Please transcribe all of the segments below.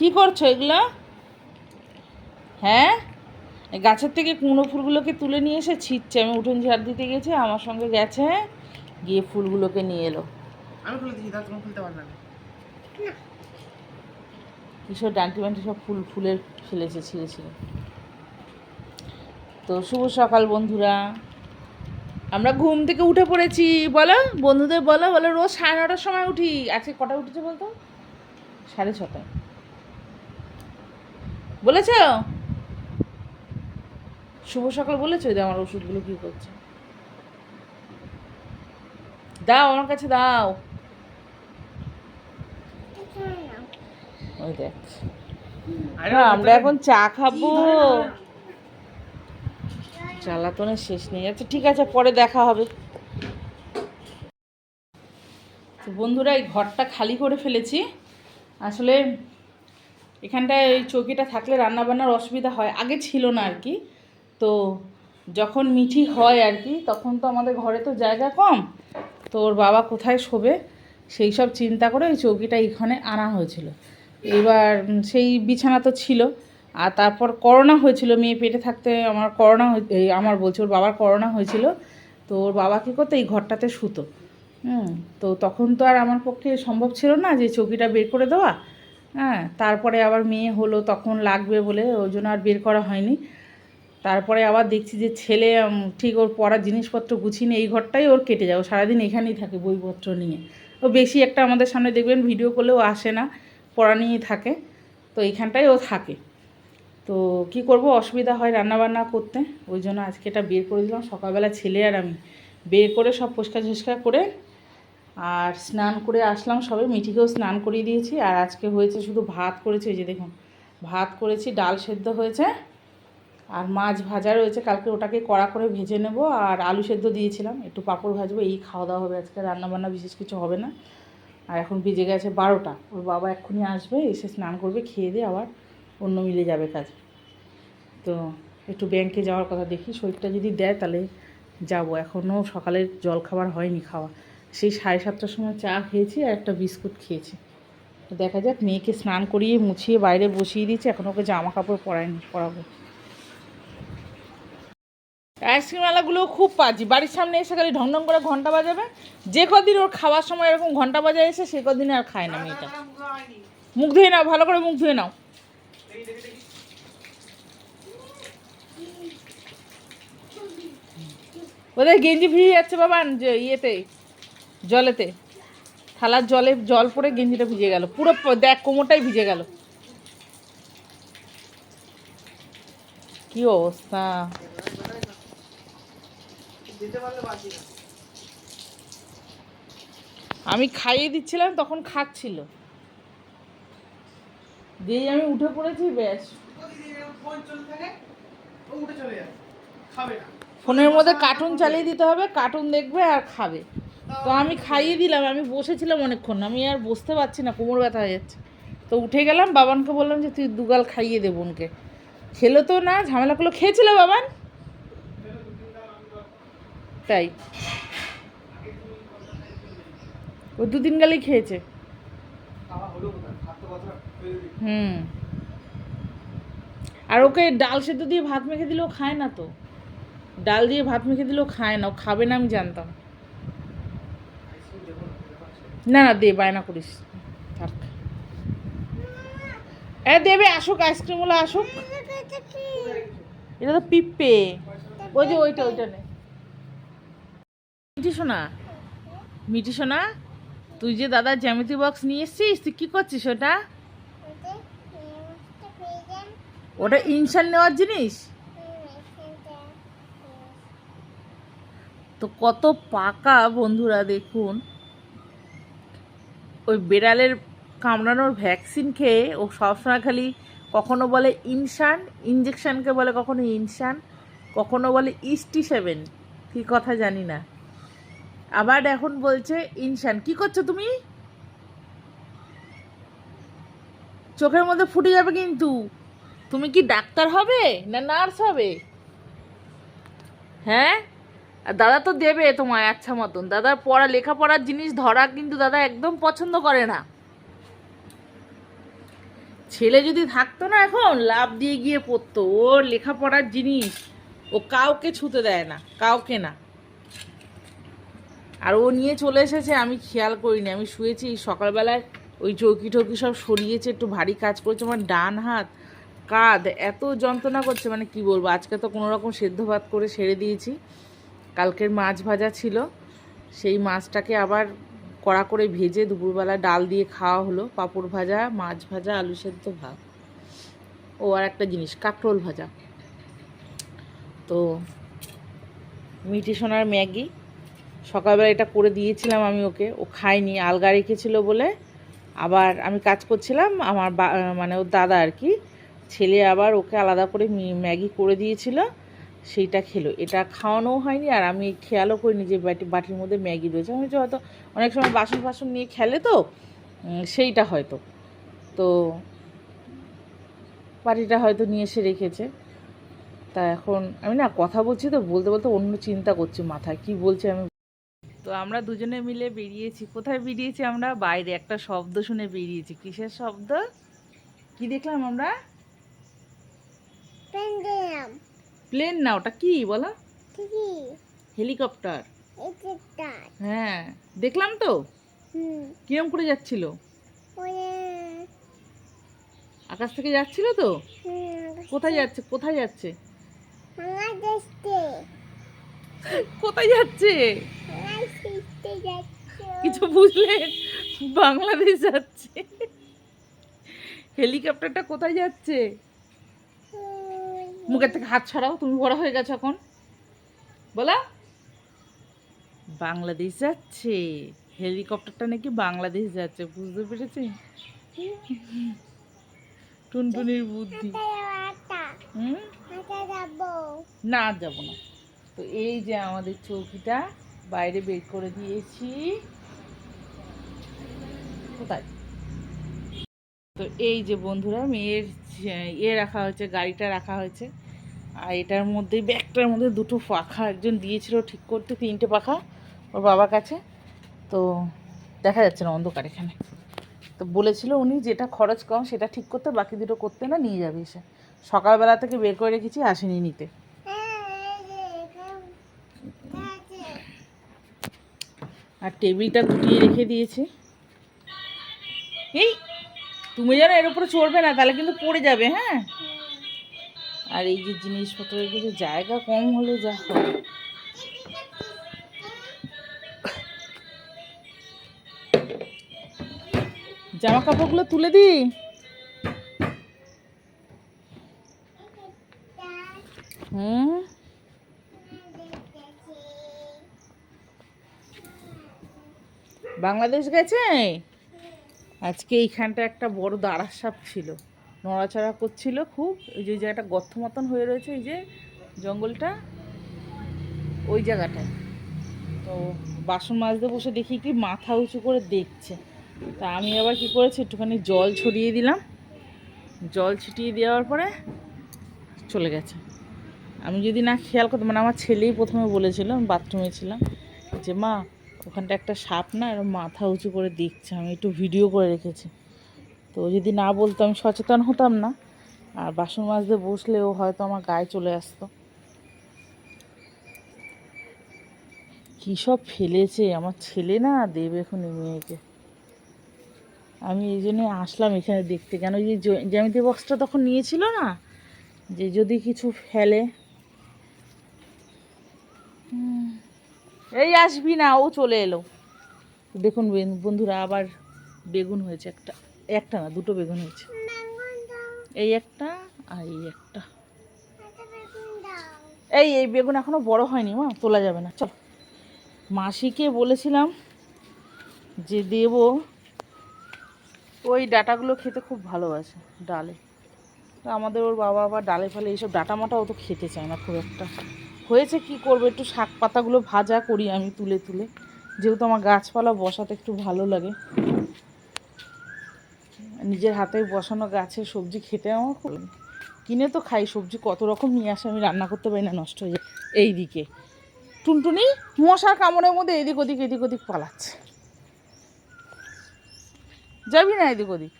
কি করছ এগুলো? হ্যাঁ? এই গাছের থেকে কুমড়ো ফুলগুলোকে তুলে নিয়ে এসে ছিটছে। আমি উঠোন ঝাড় দিতে গেছি আমার সঙ্গে গেছে গিয়ে ফুলগুলোকে নিয়ে এলো। আমি খুলে দিচ্ছি দাও তুমি খুলতে পারবে না। কিসব ডান্টি বান্টি সব ফুল ফুলের ফেলেছে ছিঁড়ে ছিঁড়ে। তো শুভ সকাল বন্ধুরা। আমরা ঘুম থেকে উঠে পড়েছি। বলো বন্ধুদের বলো বলো রোজ সাড়ে নটার সময় উঠি। আজকে কটা উঠেছে বলতো? সাড়ে ছটায়। বলেছ? শুভ সকাল বলেছ? যে আমার ওষুধগুলো কি করছে? দাও আমার কাছে দাও। ওই দেখ। আরে আমরা এখন চা খাব। জ্বালাতনের শেষ নেই। আচ্ছা ঠিক আছে পরে দেখা হবে। তো বন্ধুরা এই ঘরটা খালি করে ফেলেছি। আসলে এখানটায় এই চৌকিটা থাকলে রান্নাবান্নার অসুবিধা হয়। আগে ছিল না আর কি। তো যখন মিঠি হয় আর কি, তখন তো আমাদের ঘরে তো জায়গা কম। তো ওর বাবা কোথায় শোবে? সেই সব চিন্তা করে ওই চৌকিটা এখানে আনা হয়েছিল। এবার সেই বিছানা তো ছিল। আর তারপর করোনা হয়েছিল। মেয়ে পেটে থাকতে আমার করোনা আমার বলছে, ওর বাবার করোনা হয়েছিল। তো ওর বাবা কী করতো? এই ঘরটাতে শুতো। হুম, তো তখন তো আর আমার পক্ষে সম্ভব ছিল না যে চৌকিটা বের করে দেওয়া। হ্যাঁ তারপরে আবার মেয়ে হলো তখন লাগবে বলে, ওই জন্য আর বের করা হয়নি। তারপরে আবার দেখছি যে ছেলে ঠিক ওর পড়ার জিনিসপত্র গুছিয়ে এই ঘরটাই ওর কেটে যাবে সারাদিন এখানেই থাকে বইপত্র নিয়ে। ও বেশি একটা আমাদের সামনে দেখবেন ভিডিও করলেও আসে না, পড়া নিয়েই থাকে। তো এইখানটাই ও থাকে। তো কি করব, অসুবিধা হয় রান্নাবান্না করতে। ওই জন্য আজকে এটা বের করে দিলাম। সকালবেলা ছেলে আর আমি বের করে সব পরিষ্কার ঝরিষ্কার করে আর স্নান করে আসলাম সবে, মিঠিকেও স্নান করিয়ে দিয়েছি, আর আজকে হয়েছে শুধু ভাত করেছি এই যে দেখুন, ভাত করেছি, ডাল সেদ্ধ হয়েছে, আর মাছ ভাজা রয়েছে, কালকে ওটাকে কড়া করে ভেজে নেব, আর আলু সেদ্ধ দিয়েছিলাম, একটু পাঁপড় ভাজবো, এই খাওয়া দাওয়া হবে আজকে, রান্নাবান্না বিশেষ কিছু হবে না, আর এখন বেজে গেছে বারোটা, ওর বাবা এক্ষুনি আসবে, এসে স্নান করবে, খেয়ে দিয়ে আবার অন্য মিলে যাবে কাজে, তো একটু ব্যাংকে যাওয়ার কথা দেখি, শরীরটা যদি দেয় তাহলে যাব এখনও সকালের জল খাবার হয়নি খাওয়া সেই সাড়ে সাতটার সময় চা খেয়েছি আর একটা বিস্কুট খেয়েছি। দেখা যাক, মেয়েকে স্নান করিয়ে মুছিয়ে বাইরে বসিয়ে দিয়েছি, এখন ওকে জামা কাপড় পরায়নি পরাবো। আইসক্রিমওয়ালাগুলো খুব পাজি। বাড়ির সামনে এসে খালি ঢং ঢং করে ঘণ্টা বাজাবে। যে কদিন ওর খাওয়ার সময় এরকম ঘণ্টা বাজায় এসে, সে কদিন আর খায় না মেয়েটা। মুখে ধুয়ে নাও, ভালো করে মুখ ধুয়ে নাও। ওদের গেঞ্জি ভিজে যাচ্ছে বাবান যে ইয়েতে। জলেতে। থালার জলে জল পড়ে গেঞ্জিটা ভিজে গেল। পুরো দেখ, কোমরটাই ভিজে গেল। কি অবস্থা। আমি খাইয়ে দিচ্ছিলাম, তখন খাচ্ছিল দিয়েই আমি উঠে পড়েছি, ব্যাস। ফোনের মধ্যে কার্টুন চালিয়ে দিতে হবে কার্টুন দেখবে আর খাবে। তো আমি খাইয়ে দিলাম, আমি বসেছিলাম অনেকক্ষণ, আমি আর বসতে পারছি না, কোমর ব্যথা হয়ে যাচ্ছে। তো উঠে গেলাম, বাবানকে বললাম যে, তুই দুগাল খাইয়ে দে বোনকে। খেলো তো না ঝামেলা করল খেয়েছিল বাবান? তাই। ও দু তিন গালেই খেয়েছে। হুম। আর ওকে ডাল সেদ্ধ দিয়ে ভাত মেখে দিলেও খায় না তো? ডাল দিয়ে ভাত মেখে দিলেও খায় না, ও খাবে না আমি জানতাম আইসক্রিম দেবো না, দেবো না। না, দে, বায়না করিস। থাক। এ, দেবে, আসুক আইসক্রিমগুলো আসুক। এটা তো পিপে ওই যে, ওইটা ওইটা নে। মিঠি সোনা। মিঠি সোনা, তুই যে দাদার জ্যামিতি বক্স নিয়ে এসছিস, তুই কী করছিস ওটা? ওটা ইনশাল নেওয়ার জিনিস? তো কত পাকা বন্ধুরা, দেখুন। ওই বেড়ালের কামড়ানোর ভ্যাকসিন খেয়ে ও সবসময় খালি কখনো বলে ইনশান ইঞ্জেকশনকে বলে কখনো ইনশান কখনো বলে ইস্টি সেভেন, কী কথা জানি না। আবার এখন বলছে ইনশান কি করছ তুমি? চোখের মধ্যে ফুটে যাবে কিন্তু। তুমি কি ডাক্তার হবে না নার্স হবে? হ্যাঁ? আর দাদা তো দেবে তোমায় আচ্ছা মতন। দাদার পড়া, লেখাপড়ার জিনিস ধরা কিন্তু দাদা একদম পছন্দ করে না। ছেলে যদি থাকতো না এখন লাভ দিয়ে গিয়ে পড়তো। ওর লেখাপড়ার জিনিস, ও কাউকে ছুতে দেয় না, কাউকে না। আর ও নিয়ে চলে এসেছে, আমি খেয়াল করিনি। আমি শুয়েছি, সকালবেলায় ওই চৌকি টৌকি সব সরিয়েছে, একটু ভারী কাজ করেছে, আমার ডান হাত কাঁধ এত যন্ত্রণা করছে মানে কি বলব, আজকে তো কোনো রকম সেদ্ধ ভাত করে সেরে দিয়েছি। কালকের মাছ ভাজা ছিল, সেই মাছটাকে আবার কড়া করে ভেজে দুপুরবেলা ডাল দিয়ে খাওয়া হলো, পাঁপড় ভাজা, মাছ ভাজা, আলু সেদ্ধ ভাত। ও আর একটা জিনিস, কাঁকরোল ভাজা। তো মিটি সোনার ম্যাগি, সকালবেলা এটা করে দিয়েছিলাম আমি ওকে, ও খায়নি, আলগা রেখেছিল বলে। আবার আমি কাজ করছিলাম, আমার মানে ওর দাদা আর কি, ছেলে আবার ওকে আলাদা করে ম্যাগি করে দিয়েছিল। সেইটা খেলো। এটা খাওয়ানোও হয়নি আর আমি খেয়ালও করিনি যে বাটি বাটির মধ্যে ম্যাগি রয়েছে। আমি ভাবছি হয়তো অনেক সময় বাসন ফাসন নিয়ে খেলে তো সেইটা হয়তো। তো বাটিটা হয়তো নিয়ে এসে রেখেছে। তা এখন আমি না কথা বলছি তো বলতে বলতে অন্য চিন্তা করছি মাথায়। কি বলছি আমি তো আমরা দুজনে মিলে বেরিয়েছি। কোথায় বেরিয়েছি আমরা? বাইরে একটা শব্দ শুনে বেরিয়েছি। কিসের শব্দ? কি দেখলাম আমরা? পেন্ডেলাম প্লেন না ওটা কি বলো? হেলিকপ্টার। হ্যাঁ দেখলাম তো? কিরম করে যাচ্ছিল? আকাশ থেকে যাচ্ছিল তো? কোথায় যাচ্ছে কোথায় যাচ্ছে? কোথায় যাচ্ছে? কিছু বুঝলে? বাংলাদেশ যাচ্ছে। হেলিকপ্টারটা কোথায় যাচ্ছে? মুখের থেকে হাত ছাড়াও তুমি বড় হয়ে গেছো এখন। বলা। বাংলাদেশ যাচ্ছে। হেলিকপ্টারটা নাকি বাংলাদেশ যাচ্ছে, বুঝতে পেরেছি? টুনটুনির বুদ্ধি। না যাব না। তো এই যে আমাদের চৌকিটা, বাইরে বের করে দিয়েছি। কোথায়? তো এই যে বন্ধুরা, মেয়ের ইয়ে রাখা হয়েছে, গাড়িটা রাখা হয়েছে। আর এটার মধ্যে ব্যাগটার মধ্যে দুটো পাখা একজন দিয়েছিল ঠিক করতে, তিনটে পাখা ওর বাবার কাছে। তো দেখা যাচ্ছে না অন্ধকার এখানে। তো বলেছিল উনি যেটা খরচ কম সেটা ঠিক করতে, বাকি দুটো করতে না নিয়ে যাবে এসে। সকালবেলা থেকে বের করে রেখেছি, আসেনি নিতে। আর টেবিলটা গুটিয়ে রেখে দিয়েছে। এই তুমি যেন এর উপরে চড়বে না, তাহলে কিন্তু পড়ে যাবে হ্যাঁ? আর এই যে জিনিসপত্র রেখেছে জায়গা কম হলে যা জামা কাপড়গুলো তুলে দিই হুম? বাংলাদেশ গেছে? আজকে এইখানটা একটা বড় দাঁড়ার সাপ ছিল। নড়াচড়া করছিল খুব। ওই যে জায়গাটা গর্ত মতন হয়ে রয়েছে, এই যে জঙ্গলটা ওই জায়গাটায়। তো বাসন মাজতে বসে দেখি কি মাথা উঁচু করে দেখছে। তা আমি আবার কি করেছি, একটুখানি জল ছড়িয়ে দিলাম। জল ছিটিয়ে দেওয়ার পরে চলে গেছে। আমি যদি না খেয়াল করতাম মানে আমার ছেলেই প্রথমে বলেছিল, আমি বাথরুমে ছিলাম যে, মা ওখানটা একটা সাপ না এরকম মাথা উঁচু করে দেখছে। আমি একটু ভিডিও করে রেখেছি। তো যদি না বলতো, আমি সচেতন হতাম না। আর বাসন মাজতে বসলেও হয়তো আমার গায়ে চলে আসতো। কী সব ফেলেছে? আমার ছেলে না, দেবে এখন মেয়েকে। আমি এই জন্যে আসলাম এখানে দেখতে। কেন যে জ্যামিতি বক্সটা তখন নিয়েছিল না? যে যদি কিছু ফেলে এই আসবি না, ও চলে এলো। দেখুন বেন- বন্ধুরা, আবার বেগুন হয়েছে একটা। একটা না, দুটো বেগুন হয়েছে। এই একটা আর এই একটা। এই এই বেগুন এখনও বড় হয়নি, মা, তোলা যাবে না। চল। মাসিকে বলেছিলাম যে দেব ওই ডাটাগুলো খেতে খুব ভালোবাসে, ডালে। আমাদের ওর বাবা আবার ডালে ফালে এইসব ডাটা মাটা ও তো খেতে চায় না খুব একটা। হয়েছে কি করব? একটু শাক পাতাগুলো ভাজা করি আমি তুলে তুলে। যেহেতু আমার গাছপালা বসাতে একটু ভালো লাগে। নিজের হাতে বসানো গাছের সবজি খেতে আমার খুব কিনে তো খাই, সবজি কত রকম নিয়ে আসে আমি রান্না করতে পারি না, নষ্ট হয়ে যায়। এই দিকে টুনটুনি মশার কামড়ের মধ্যে এদিক ওদিক এদিক ওদিক পালাচ্ছে। যাবি না এদিক ওদিক?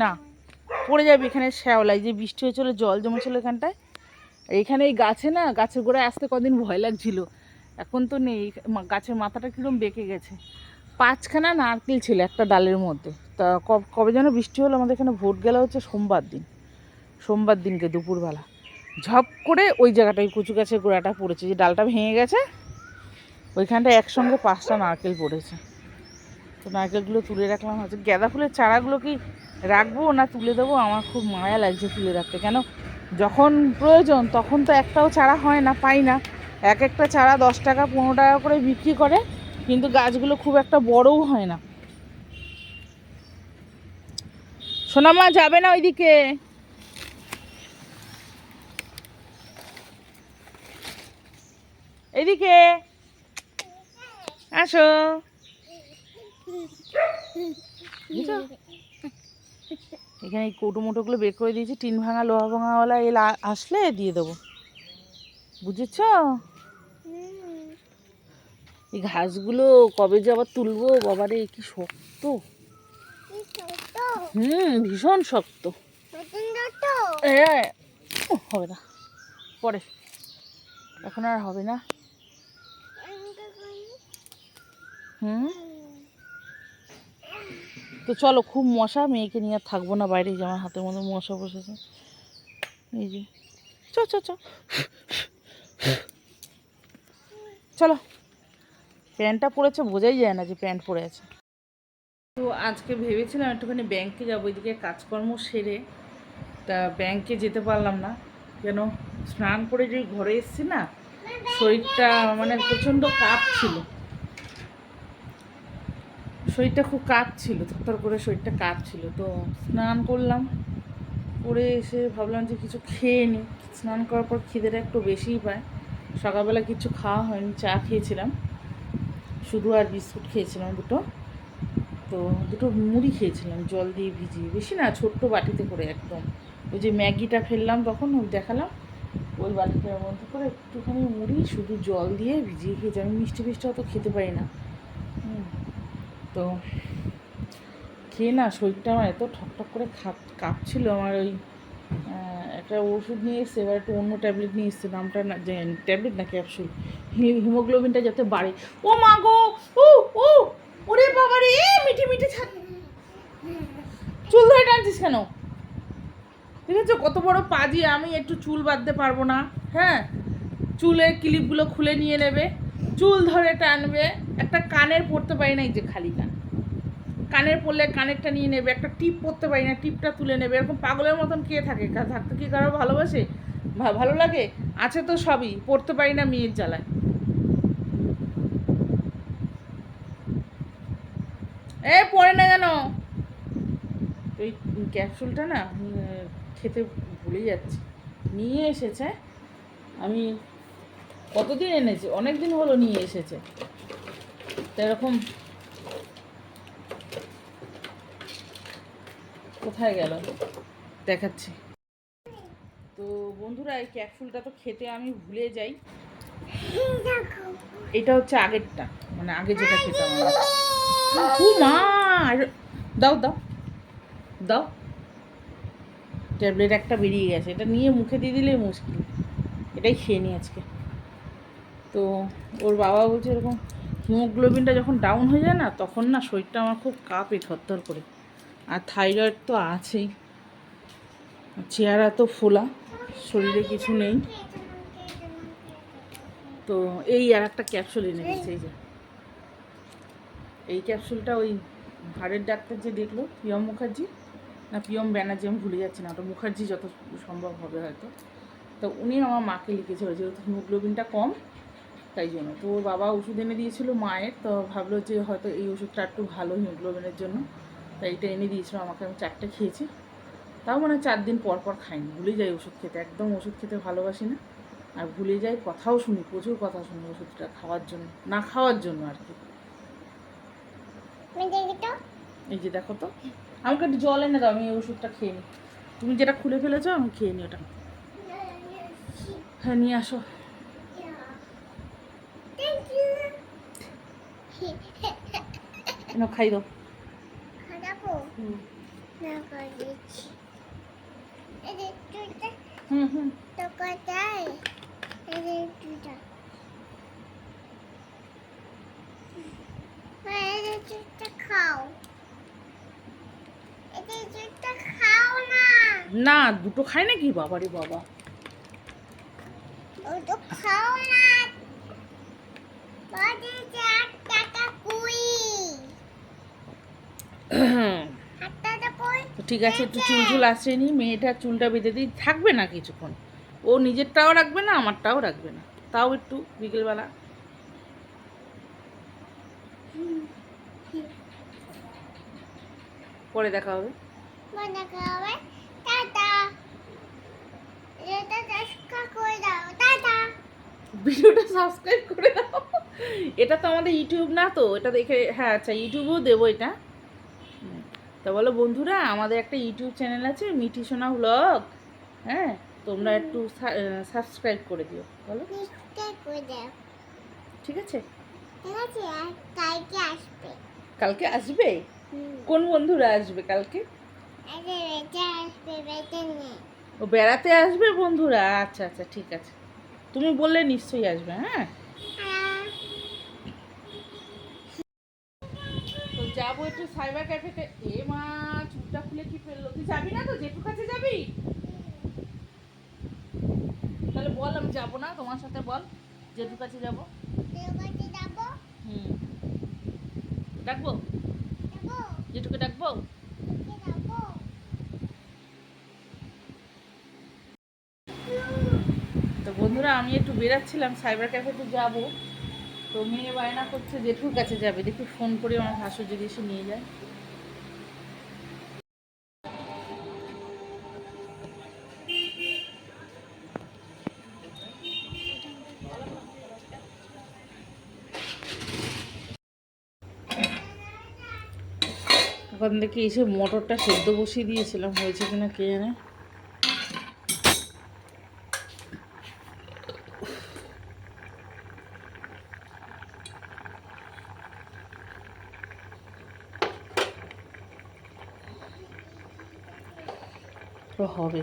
না। পড়ে যাবে এখানে শ্যাওলায় যে বৃষ্টি হয়েছিল, জল জমেছিল এখানটায়? আর এখানে এই গাছে না, গাছের গোড়ায় আসতে কদিন ভয় লাগছিল। এখন তো নেই গাছের মাথাটা কীরকম বেঁকে গেছে। পাঁচখানা নারকেল ছিল একটা ডালের মধ্যে। তা কবে যেন বৃষ্টি হলো, আমাদের এখানে ভোট গেলা হচ্ছে সোমবার দিন। সোমবার দিনকে, দুপুরবেলা। ঝপ করে ওই জায়গাটায় কচু গাছের গোড়াটা পড়েছে। যে ডালটা ভেঙে গেছে ওইখানটা একসঙ্গে পাঁচটা নারকেল পড়েছে। তো নারকেলগুলো তুলে রাখলাম। হচ্ছে গাঁদা ফুলের চারাগুলো কি রাখব না তুলে দেবো? আমার খুব মায়া লাগছে তুলে রাখতে। কেন? যখন প্রয়োজন, তখন তো একটাও চারা হয় না, পাই না। এক একটা চারা দশ টাকা, পনেরো টাকা করে বিক্রি করে, কিন্তু গাছগুলো খুব একটা বড়ও হয় না। সোনামা, যাবে না ওইদিকে? এদিকে? আসো। বুঝছ? এখানে এই কৌটো মোটোগুলো বের করে দিয়েছি, টিন ভাঙা, লোহা ভাঙাওয়ালা এল আসলে দিয়ে দেবো। বুঝেছ? এই ঘাসগুলো কবে যে আবার তুলবো, বাবারে, কি শক্ত। হুম, ভীষণ শক্ত। হ্যাঁ হবে না। পরে। এখন আর হবে না। হুম? তো চলো, খুব মশা, মেয়েকে নিয়ে আর থাকব না বাইরে যে আমার হাতের মধ্যে মশা বসেছে। এই যে। চ চ চ। চলো। প্যান্টটা পরেছে বোঝাই যায় না যে প্যান্ট পরে আছে। তো আজকে ভেবেছিলাম একটুখানি ব্যাংকে যাব, এদিকে কাজকর্ম সেরে। তা ব্যাংকে যেতে পারলাম না। কেন? স্নান করে যে ঘরে এসেছি না, শরীরটা মানে প্রচণ্ড কাপ ছিল শরীরটা খুব কাঁপছিল, থরথর করে শরীরটা কাঁপছিল। তো স্নান করলাম, করে এসে ভাবলাম যে কিছু খেয়ে নিই। স্নান করার পর খিদেটা একটু বেশিই পায়। সকালবেলা কিছু খাওয়া হয়নি, চা খেয়েছিলাম। শুধু আর বিস্কুট খেয়েছিলাম দুটো। তো দুটো মুড়ি খেয়েছিলাম, জল দিয়ে ভিজিয়ে। বেশি না, ছোট্ট বাটিতে করে একদম। ওই যে ম্যাগিটা ফেললাম তখন দেখালাম। ওই বাটিটার মধ্যে করে একটুখানি মুড়ি, শুধু জল দিয়ে ভিজিয়ে খেয়েছি। আমি মিষ্টি ফিষ্টি অত খেতে পারি না। তো খেয়ে না শরীরটা আমার এত ঠকঠক করে কাঁপছিল, আমার ওই একটা ওষুধ নিয়ে এসছে, এবার একটু অন্য ট্যাবলেট নিয়ে এসছে, নামটা না ট্যাবলেট না ক্যাপসুল হিমোগ্লোবিনটা যাতে বাড়ে। ও মা গো! ও ও, ওরে বাবা রে মিঠে মিঠে ছাড় চুল ধরে টানছিস কেন? আছে কত বড় পাজি, আমি একটু চুল বাঁধতে পারব না হ্যাঁ? চুলের ক্লিপগুলো খুলে নিয়ে নেবে। চুল ধরে টানবে, একটা কানের পরতে পারি না এই যে খালি কান। কানের পরলে কানেরটা নিয়ে নেবে, একটা টিপ পরতে পারি না, টিপটা তুলে নেবে। এরকম পাগলের মতন কে থাকে? থাকতে কি কারও ভালোবাসে? ভালো লাগে? আছে তো সবই, পড়তে পারি না মেয়ের জ্বালায়। এ, পড়ে না কেন ওই ক্যাপসুলটা না খেতে ভুলে যাচ্ছি। নিয়ে এসেছে। আমি কতদিন এনেছে? অনেক দিন হলো নিয়ে এসেছে। তো এরকম কোথায় গেল? দেখাচ্ছি। তো বন্ধুরা, এই ক্যাপসুলটা তো খেতে আমি ভুলে যাই। এটা হচ্ছে আগেরটা। মানে আগে যেটা খেতাম মা! দাও দাও দাও। ট্যাবলেট একটা বেরিয়ে গেছে। এটা নিয়ে মুখে দিয়ে দিলেই মুশকিল। এটাই খেয়ে নি আজকে। তো ওর বাবা বলছে এরকম হিমোগ্লোবিনটা যখন ডাউন হয়ে যায় না, তখন না শরীরটা আমার খুব কাঁপে থরথর করে। আর থাইরয়েড তো আছেই। চেহারা তো ফোলা, শরীরে কিছু নেই। তো এই আর একটা ক্যাপসুল এনে দিচ্ছে এই যে। এই ক্যাপসুলটা ওই হাড়ের ডাক্তার যে দেখল, প্রিয়ম মুখার্জি, না প্রিয়ম ব্যানার্জি, আমি ভুলে যাচ্ছি না ওটা মুখার্জি যত সম্ভব হবে হয়তো। তো উনি আমার মাকে লিখেছিল যেহেতু হিমোগ্লোবিনটা কম তাই জন্য। তো ওর বাবা ওষুধ এনে দিয়েছিল মায়ের তো ভাবলো যে হয়তো এই ওষুধটা একটু ভালো হিমোগ্লোবিনের জন্য। তাই এটা এনে দিয়েছিল আমাকে আমি চারটে খেয়েছি। তাও মানে চার দিন পর পর খাইনি ভুলে যাই ওষুধ খেতে একদম ওষুধ খেতে ভালোবাসি না। আর ভুলে যাই কথাও শুনি প্রচুর কথা শুনি ওষুধটা খাওয়ার জন্য না খাওয়ার জন্য আর কি। এই যে দেখো তো আমাকে একটু জল এনে দাও আমি এই ওষুধটা খেয়ে নিই তুমি যেটা খুলে ফেলেছো আমি খেয়ে নিই ওটা। হ্যাঁ নিয়ে আসো। এনে খাই দাও খাব না করেছি এই দুটা হুম হুম তো কোথায় এই দুটা দুটা দুটা খাও না দুটো খায় নাকি বাবারে বাবা ও তো খাও না বাজে চার টাকা কুই হাত টাকা কুই তো ঠিক আছে, একটু চুল চুল আসেনি মেয়েটার চুলটা বেঁধে দিই। থাকবে না কিছুক্ষণ। ও নিজেরটাও রাখবে না, আমারটাও রাখবে না। তাও একটু বিকেলবেলা। পরে দেখা হবে। ভিডিওটা সাবস্ক্রাইব করে দাও। এটা তো আমাদের ইউটিউব না তো, এটা দেখে হ্যাঁ আচ্ছা ইউটিউবেও দেবো এটা। তা বলো বন্ধুরা আমাদের একটা ইউটিউব চ্যানেল আছে মিঠি সোনা ব্লগ হ্যাঁ তোমরা একটু সাবস্ক্রাইব করে দিও। বলো। ঠিক আছে? ঠিক আছে কালকে আসবে। কালকে আসবে? কোন বন্ধুরা আসবে কালকে? ও বেড়াতে আসবে বন্ধুরা? আচ্ছা আচ্ছা ঠিক আছে। তুমি বললে নিশ্চয়ই আসবে হ্যাঁ আর তো যাব একটু সাইবার ক্যাফেতে এ মা চুপটা খুলে কি ফেলল? তুই যাবি না তো? জেঠু কাছে যাবি? তাহলে বল আমি যাব না। তোমার সাথে বল জেঠু কাছে যাব। হুম। ডাকবো? জেঠুকে ডাকবো? তো বন্ধুরা আমি একটু বেরাচ্ছিলাম। সাইবার ক্যাফেতে যাব। তো মেয়ে বায়না করছে, জেঠুর কাছে যাবে। দেখি ফোন করে আমার ভাসুর যদি এসে নিয়ে যায়। ওখান থেকে এসে মটরটা সেদ্ধ বসিয়ে দিয়েছিলাম, হয়েছে কিনা কে জানে তো হবে